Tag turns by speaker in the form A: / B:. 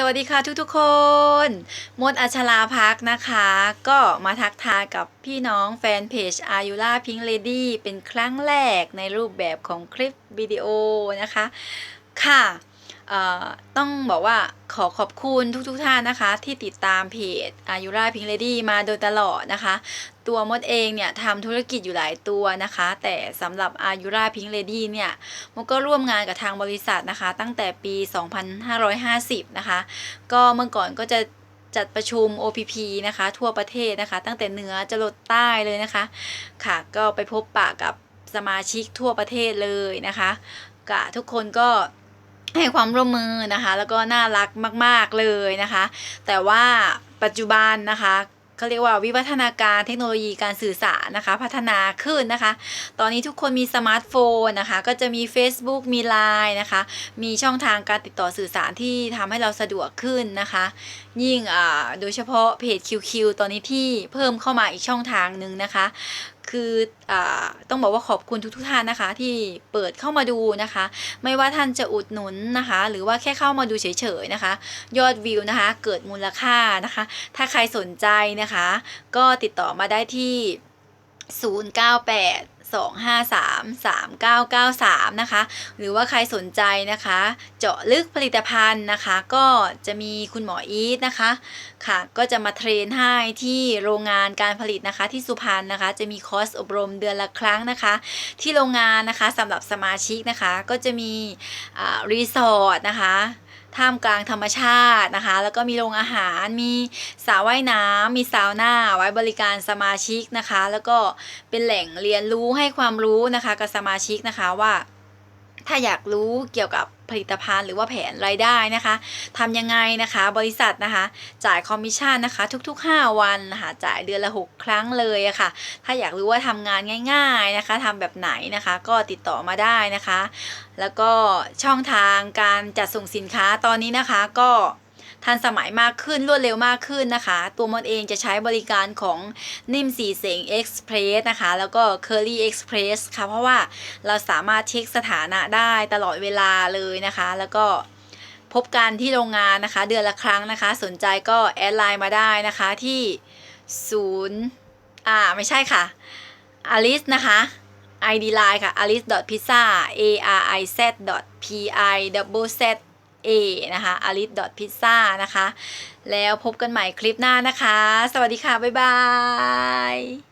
A: สวัสดีค่ะทุกๆคน มดอัชราพักนะคะ ก็มาทักทายกับพี่น้องแฟนเพจอายุล่าพิงเลดี้เป็นครั้งแรกในรูปแบบของคลิปวิดีโอนะคะ ค่ะ ต้องบอกว่าขอขอบคุณทุกๆท่านนะคะ ที่ติดตามเพจอายุราพิงเลดี้มาโดยตลอดนะคะ ตัวมดเองเนี่ยทำธุรกิจอยู่หลายตัวนะคะ แต่สำหรับอายุราพิงเลดี้เนี่ยมดก็ร่วมงานกับทางบริษัทนะคะ ตั้งแต่ปี 2550 นะคะ ก็เมื่อก่อนก็จะจัดประชุม OPP นะคะ ทั่วประเทศนะคะ ตั้งแต่เหนือจรดใต้เลยนะคะ ค่ะก็ไปพบปะกับสมาชิกทั่วประเทศเลยนะคะกะทุกคนก็ ให้ความร่วมมือนะคะ แล้วก็น่ารักมาก ๆเลยนะคะ แต่ว่าปัจจุบันนะคะเขาเรียกว่าวิวัฒนาการเทคโนโลยีการสื่อสารนะคะ พัฒนาขึ้นนะคะ ตอนนี้ทุกคนมีสมาร์ทโฟนนะคะ ก็จะมี Facebook มี Line นะคะ มีช่องทางการติดต่อสื่อสารที่ทำให้เราสะดวกขึ้นนะคะ ยิ่งอ่าโดยเฉพาะเพจ QQ ตอนนี้ที่เพิ่มเข้ามาอีกช่องทางหนึ่งนะคะ คืออต้องบอกว่าขอบคุณทุกๆท่านนะคะ ที่เปิดเข้ามาดูนะคะ ไม่ว่าท่านจะอุดหนุนนะคะ หรือว่าแค่เข้ามาดูเฉยๆนะคะ ยอดวิวนะคะ เกิดมูลค่านะคะ ถ้าใครสนใจนะคะ ก็ติดต่อมาได้ที่ 098 253 3993 นะคะ หรือว่าใครสนใจนะคะ เจาะลึกผลิตภัณฑ์นะคะ ก็จะมีคุณหมออีทนะคะค่ะ ก็จะมาเทรนให้ที่โรงงานการผลิตนะคะที่สุพรรณนะคะ จะมีคอร์สอบรมเดือนละครั้งนะคะ ที่โรงงานนะคะสำหรับสมาชิกนะคะ ก็จะมีรีสอร์ทนะคะ ท่ามกลางธรรมชาตินะคะ แล้วก็มีโรงอาหารมีสระว่ายน้ำมีซาวน่าไว้บริการสมาชิกนะคะ แล้วก็เป็นแหล่งเรียนรู้ให้ความรู้นะคะกับสมาชิกนะคะว่า ถ้าอยากรู้เกี่ยวกับผลิตภัณฑ์หรือว่าแผนรายได้นะคะทำยังไงนะคะ บริษัทนะคะ จ่ายคอมมิชชั่นนะคะ ทุก ๆ 5 วันนะคะจ่ายเดือนละ 6 ครั้งเลยอะค่ะ ถ้าอยากรู้ว่าทำงานง่าย ๆนะคะทำแบบไหนนะคะ ก็ติดต่อมาได้นะคะ แล้วก็ช่องทางการจัดส่งสินค้าตอนนี้นะคะก็ ทันสมัยมากขึ้นรวดเร็วมากขึ้นนะคะ ตัวมดเองจะใช้บริการของนิ่มสีเสง Express นะคะ แล้วก็ Curly Express ค่ะ เพราะว่าเราสามารถเช็คสถานะได้ตลอดเวลาเลยนะคะ แล้วก็พบกันที่โรงงานนะคะ เดือนละครั้งนะคะ สนใจก็แอดไลน์มาได้นะคะที่0อ่า ไม่ใช่ค่ะ alice นะคะ ID line ค่ะ alice pizza a r i z p i w z a นะคะ alice pizza นะคะ แล้วพบกันใหม่คลิปหน้านะคะ สวัสดีค่ะ บ๊ายบาย